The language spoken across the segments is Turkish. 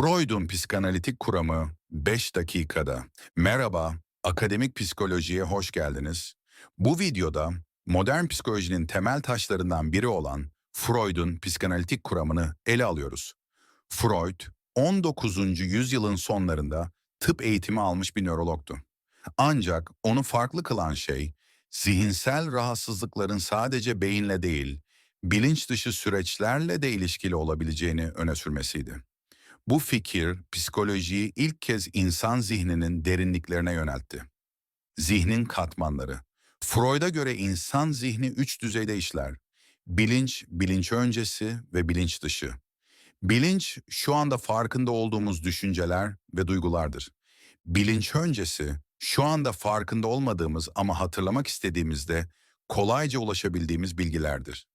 Freud'un psikanalitik kuramı 5 dakikada. Merhaba, akademik psikolojiye hoş geldiniz. Bu videoda modern psikolojinin temel taşlarından biri olan Freud'un psikanalitik kuramını ele alıyoruz. Freud, 19. yüzyılın sonlarında tıp eğitimi almış bir nörologtu. Ancak onu farklı kılan şey, zihinsel rahatsızlıkların sadece beyinle değil, bilinç dışı süreçlerle de ilişkili olabileceğini öne sürmesiydi. Bu fikir psikolojiyi ilk kez insan zihninin derinliklerine yöneltti. Zihnin katmanları. Freud'a göre insan zihni üç düzeyde işler. Bilinç, bilinç öncesi ve bilinç dışı. Bilinç, şu anda farkında olduğumuz düşünceler ve duygulardır. Bilinç öncesi, şu anda farkında olmadığımız ama hatırlamak istediğimizde kolayca ulaşabildiğimiz bilgilerdir.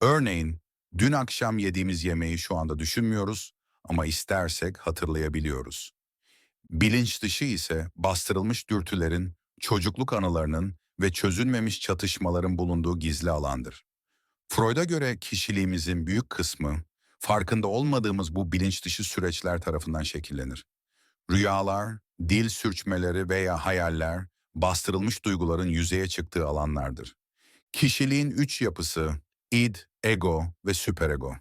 Örneğin, dün akşam yediğimiz yemeği şu anda düşünmüyoruz ama istersek hatırlayabiliyoruz. Bilinç dışı ise bastırılmış dürtülerin, çocukluk anılarının ve çözülmemiş çatışmaların bulunduğu gizli alandır. Freud'a göre kişiliğimizin büyük kısmı, farkında olmadığımız bu bilinç dışı süreçler tarafından şekillenir. Rüyalar, dil sürçmeleri veya hayaller, bastırılmış duyguların yüzeye çıktığı alanlardır. Kişiliğin üç yapısı, id, ego ve süperego.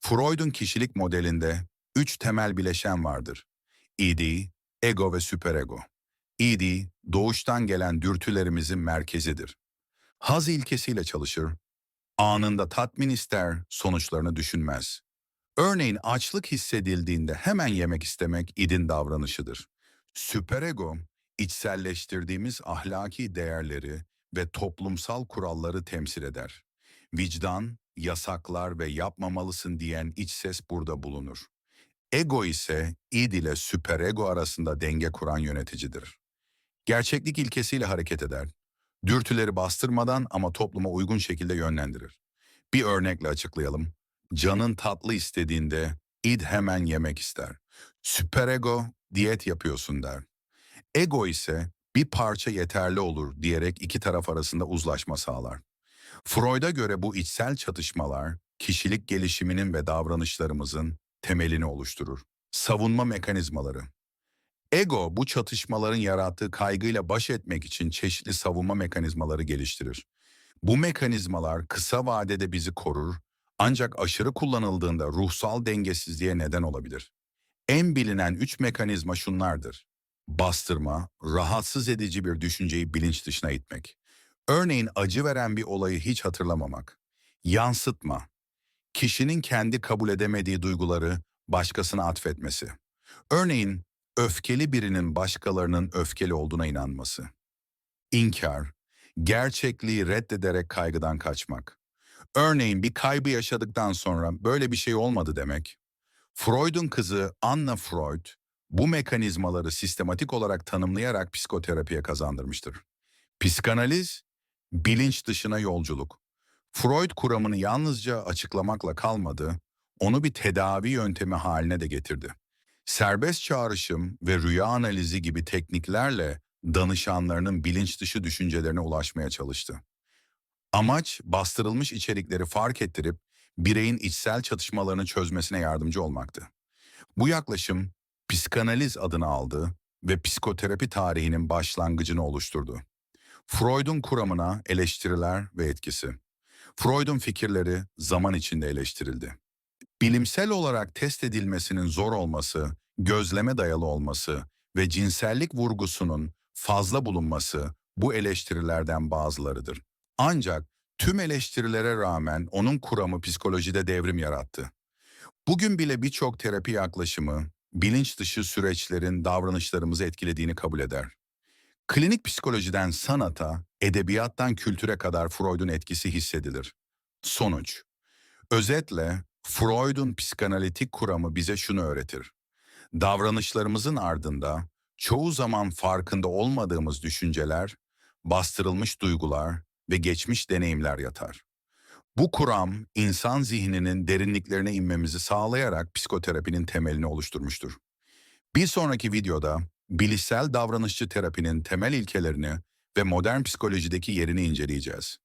Freud'un kişilik modelinde üç temel bileşen vardır. İD, ego ve süperego. İD, doğuştan gelen dürtülerimizin merkezidir. Haz ilkesiyle çalışır, anında tatmin ister, sonuçlarını düşünmez. Örneğin açlık hissedildiğinde hemen yemek istemek idin davranışıdır. Süperego, içselleştirdiğimiz ahlaki değerleri ve toplumsal kuralları temsil eder. Vicdan, yasaklar ve yapmamalısın diyen iç ses burada bulunur. Ego ise id ile süperego arasında denge kuran yöneticidir. Gerçeklik ilkesiyle hareket eder. Dürtüleri bastırmadan ama topluma uygun şekilde yönlendirir. Bir örnekle açıklayalım. Canın tatlı istediğinde id hemen yemek ister. Süperego diyet yapıyorsun der. Ego ise bir parça yeterli olur diyerek iki taraf arasında uzlaşma sağlar. Freud'a göre bu içsel çatışmalar kişilik gelişiminin ve davranışlarımızın temelini oluşturur. Savunma mekanizmaları. Ego bu çatışmaların yarattığı kaygıyla baş etmek için çeşitli savunma mekanizmaları geliştirir. Bu mekanizmalar kısa vadede bizi korur ancak aşırı kullanıldığında ruhsal dengesizliğe neden olabilir. En bilinen üç mekanizma şunlardır. Bastırma, rahatsız edici bir düşünceyi bilinç dışına itmek. Örneğin acı veren bir olayı hiç hatırlamamak. Yansıtma, kişinin kendi kabul edemediği duyguları başkasına atfetmesi. Örneğin öfkeli birinin başkalarının öfkeli olduğuna inanması. İnkar, gerçekliği reddederek kaygıdan kaçmak. Örneğin bir kaybı yaşadıktan sonra böyle bir şey olmadı demek. Freud'un kızı Anna Freud bu mekanizmaları sistematik olarak tanımlayarak psikoterapiye kazandırmıştır. Psikanaliz, bilinç dışına yolculuk. Freud kuramını yalnızca açıklamakla kalmadı, onu bir tedavi yöntemi haline de getirdi. Serbest çağrışım ve rüya analizi gibi tekniklerle danışanlarının bilinç dışı düşüncelerine ulaşmaya çalıştı. Amaç bastırılmış içerikleri fark ettirip bireyin içsel çatışmalarını çözmesine yardımcı olmaktı. Bu yaklaşım psikanaliz adını aldı ve psikoterapi tarihinin başlangıcını oluşturdu. Freud'un kuramına eleştiriler ve etkisi. Freud'un fikirleri zaman içinde eleştirildi. Bilimsel olarak test edilmesinin zor olması, gözleme dayalı olması ve cinsellik vurgusunun fazla bulunması bu eleştirilerden bazılarıdır. Ancak tüm eleştirilere rağmen onun kuramı psikolojide devrim yarattı. Bugün bile birçok terapi yaklaşımı bilinç dışı süreçlerin davranışlarımızı etkilediğini kabul eder. Klinik psikolojiden sanata, edebiyattan kültüre kadar Freud'un etkisi hissedilir. Sonuç Özetle Freud'un psikanalitik kuramı bize şunu öğretir. Davranışlarımızın ardında çoğu zaman farkında olmadığımız düşünceler, bastırılmış duygular ve geçmiş deneyimler yatar. Bu kuram insan zihninin derinliklerine inmemizi sağlayarak psikoterapinin temelini oluşturmuştur. Bir sonraki videoda bilişsel davranışçı terapinin temel ilkelerini ve modern psikolojideki yerini inceleyeceğiz.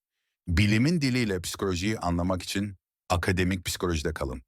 Bilimin diliyle psikolojiyi anlamak için akademik psikolojide kalın.